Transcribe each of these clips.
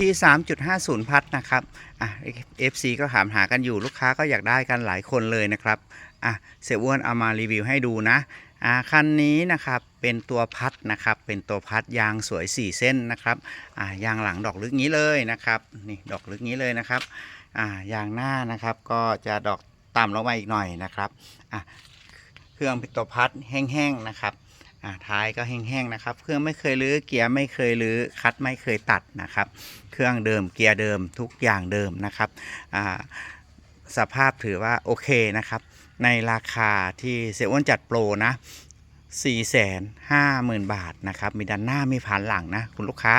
ที่ 3.50 พัทนะครับอะ FC ก็ถามหากันอยู่ลูกค้าก็อยากได้กันหลายคนเลยนะครับอะเสียอ้วนเอามารีวิวให้ดูนะอ่าคันนี้นะครับเป็นตัวพัดนะครับ เป็นตัวพัดยางสวย 4 เส้นนะครับอ่ายางหลังดอกลึกนี้เลยนะครับนี่ดอกลึกนี้เลยนะครับอ่ายางหน้านะครับก็จะดอกต่ำลงมาอีกหน่อยนะครับอะเครื่องเป็นตัวพัดแห้งๆนะครับ อ่าท้ายก็แห้งๆนะครับ เครื่องไม่เคยรื้อเกียร์ไม่เคยรื้อคัดไม่เคยตัดนะครับ เครื่องเดิมเกียร์เดิมทุกอย่างเดิมนะครับอ่าสภาพถือว่าโอเคนะครับ ในราคาที่เสียอ้วนจัดโปรนะ450,000 บาทนะครับ มีด้านหน้ามีผ่านหลังนะ คุณลูกค้า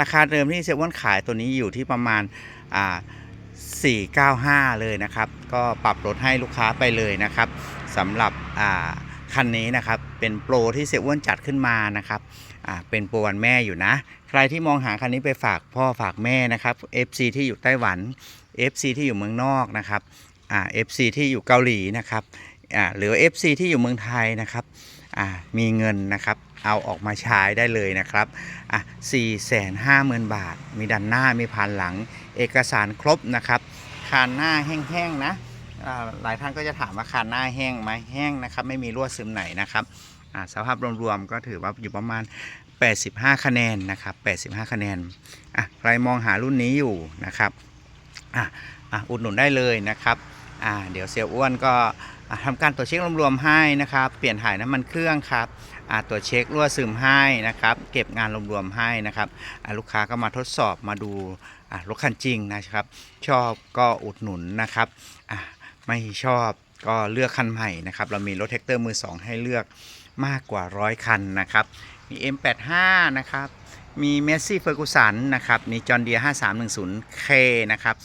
ราคาเดิมที่เสียอ้วนขายตัวนี้อยู่ที่ประมาณอ่า495 เลยนะครับ ก็ปรับลดให้ลูกค้าไปเลยนะครับสำหรับอ่า คันนี้นะครับเป็นโปรที่เสียอ้วนจัดขึ้นมานะครับอ่าเป็นโปรวันแม่อยู่นะ ใครที่มองหาคันนี้ไปฝากพ่อฝากแม่นะครับ FC ที่อยู่ไต้หวัน FC ที่อยู่เมืองนอกนะครับอ่า FC ที่อยู่เกาหลีนะครับอ่าหรือ FC ที่อยู่เมืองไทยนะครับอ่ามีเงินนะครับเอาออกมาใช้ได้เลยนะครับอะ450,000บาท มีดันหน้ามีผ่านหลัง เอกสารครบนะครับคานหน้าแห้งๆนะ หลายท่านก็จะถามว่าคานหน้าแห้งไหมแห้งนะครับ ไม่มีรั่วซึมไหนนะครับสภาพรวมๆก็ถือว่าอยู่ประมาณ 85 คะแนนนะครับ 85 คะแนนอะใครมองหารุ่นนี้อยู่นะครับอะอะอุดหนุนได้เลยนะครับอ่าเดี๋ยวเซียวอ้วนก็อะทำการตรวจเช็ครวมๆให้นะครับ เปลี่ยนถ่ายน้ำมันเครื่องครับอ่าตรวจเช็ครั่วซึมให้นะครับ เก็บงานรวมๆให้นะครับอะลูกค้าก็มาทดสอบมาดูอะรถคันจริงนะครับ ชอบก็อุดหนุนนะครับอะ ไม่ชอบก็เลือกคันใหม่นะครับ เรามีรถแท็กเตอร์มือ 2 ให้เลือกมากกว่าร้อยคันนะครับ มี M85 นะครับ มีเมสซี่เฟอร์กูสันนะครับ มีจอห์นเดีย 5310K นะครับ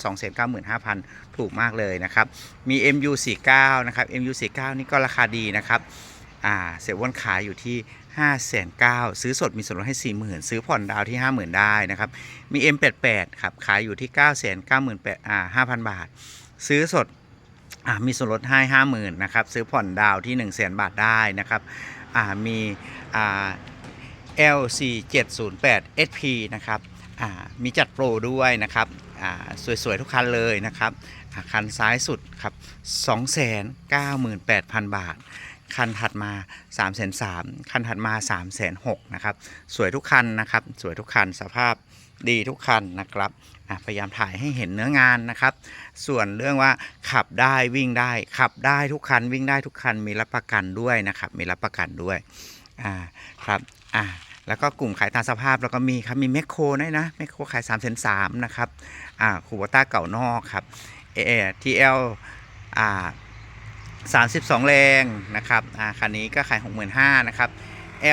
295,000 ถูกมากเลยนะครับ มี MU49 นะครับ MU49 นี่ก็ราคาดีนะครับอ่าเสียอ้วนขายอยู่ที่ 5,900ซื้อสดมีส่วนลดให้ 40,000 ซื้อผ่อนดาวที่ 50,000 ได้นะครับ มี M88 ครับ ขายอยู่ที่ 998,000อ่า5,000 บาท ซื้อสด อ่ามีส่วนลดให้ห้าหมื่นนะครับ ซื้อผ่อนดาวที่1นึ่งแสนบาทได้นะครับอ่ามีอ่า LC 708 SP นะครับอ่ามีจัดโปรด้วยนะครับอ่าสวยๆ ทุกคันเลยนะครับอ่าคันซ้ายสุดครับ298,000 บาท คันถัดมา3 3 0 0 0คันถัดมา3 6 0 0 0นะครับ สวยทุกคันนะครับ สวยทุกคันสภาพดีทุกคันนะครับ พยายามถ่ายให้เห็นเนื้องานนะครับ ส่วนเรื่องว่าขับได้วิ่งได้ขับได้ทุกคันวิ่งได้ทุกคันมีรับประกันด้วยนะครับ มีรับประกันด้วยอ่าครับอ่าแล้วก็กลุ่มขายตามสภาพแล้วก็มีครับมีแมคโครด้วยนะแมคโครขาย3ามแสนสามนะครับอ่าคูโบต้าเก่านอกครับเอทีเอลอ่าสามสิบสองแรงนะครับอ่าคันนี้ก็ขายหกหมื่นห้านะครับ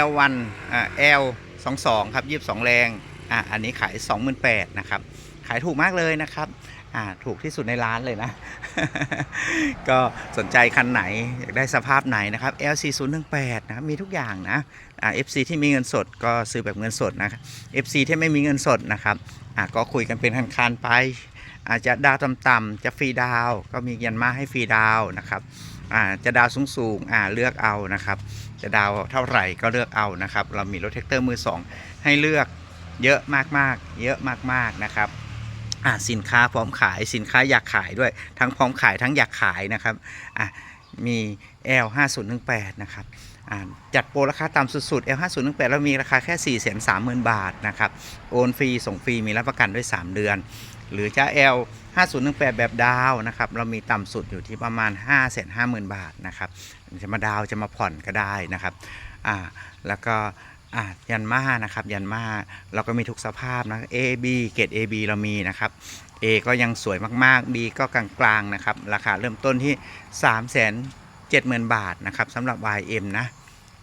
L1 อ่า L สองสองครับยี่สิบสองแรงอ่าอันนี้ขายสองหมื่นแปดนะครับ ขายถูกมากเลยนะครับอ่าถูกที่สุดในร้านเลยนะ ก็สนใจคันไหน อยากได้สภาพไหนนะครับ L4018 นะครับมีทุกอย่างนะอ่า FC ที่มีเงินสดก็ซื้อแบบเงินสดนะครับ FC ที่ไม่มีเงินสดนะครับอ่าก็คุยกันเป็นคันๆไปอาจจะดาวต่ำๆจะฟรีดาวก็มียันมาให้ฟรีดาวนะครับอ่าจะดาวสูงๆอ่าเลือกเอานะครับ จะดาวเท่าไหร่ก็เลือกเอานะครับ เรามีรถแท็กเตอร์มือสองให้เลือกเยอะมากๆ เยอะมากๆนะครับ อะสินค้าพร้อมขายสินค้าอยากขายด้วย ทั้งพร้อมขายทั้งอยากขายนะครับอะมี L 5 0 1 8นะครับอะจัดโปรราคาต่ำสุดๆ L 5 0 1 8เรามีราคาแค่ 4 3 0 0 0 0 บาทนะครับโอนฟรีส่งฟรีมีรับประกันด้วย 3 เดือน หรือจะ L 5 0 1 8แบบดาวนะครับเรามีต่ำสุดอยู่ที่ประมาณ 5 5 0 0 0 0 บาทนะครับจะมาดาวจะมาผ่อนก็ได้นะครับอ่าแล้วก็ อะยันมานะครับ ยันมาเราก็มีทุกสภาพนะ A B เกรด A B เรามีนะครับ A ก็ยังสวยมากๆ B ก็กลางๆนะครับ ราคาเริ่มต้นที่ 3 7 0 0 0 0 บาทนะครับสำหรับ YM นะ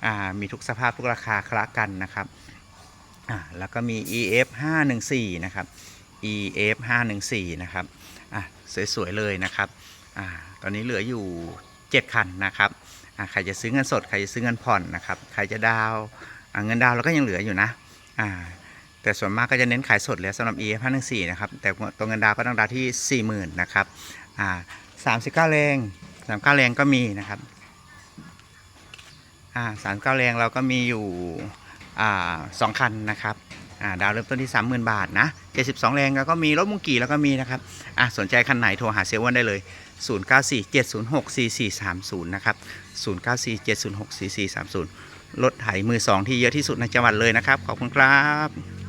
อ่ามีทุกสภาพทุกราคาคละกันนะครับอ่าแล้วก็มี EF 514นะครับ EF 514นะครับอะสวยๆเลยนะครับอ่าตอนนี้เหลืออยู่ 7 คันนะครับอ่าใครจะซื้อเงินสด ใครจะซื้อเงินผ่อนนะครับ ใครจะดาว เงินดาวเราก็ยังเหลืออยู่นะอ่าแต่ส่วนมากก็จะเน้นขายสดเลยสำหรับ e 5 1 4นะครับ แต่ตัวเงินดาวก็ต้องดาวที่ 40,000นะครับอ่า39แรง39แรงก็มีนะครับอ่า39แรงเราก็มีอยู่อ่าสองคันนะครับอ่าดาวเริ่มต้นที่ 30,000 บาทนะ72 แรงแล้วก็มีรถมุงกี่แล้วก็มีนะครับอะสนใจคันไหนโทรหาเซลวันได้เลย 0947064430 นะครับ 0947064430 รถไถมือสองที่เยอะที่สุดในจังหวัดเลยนะครับ ขอบคุณครับ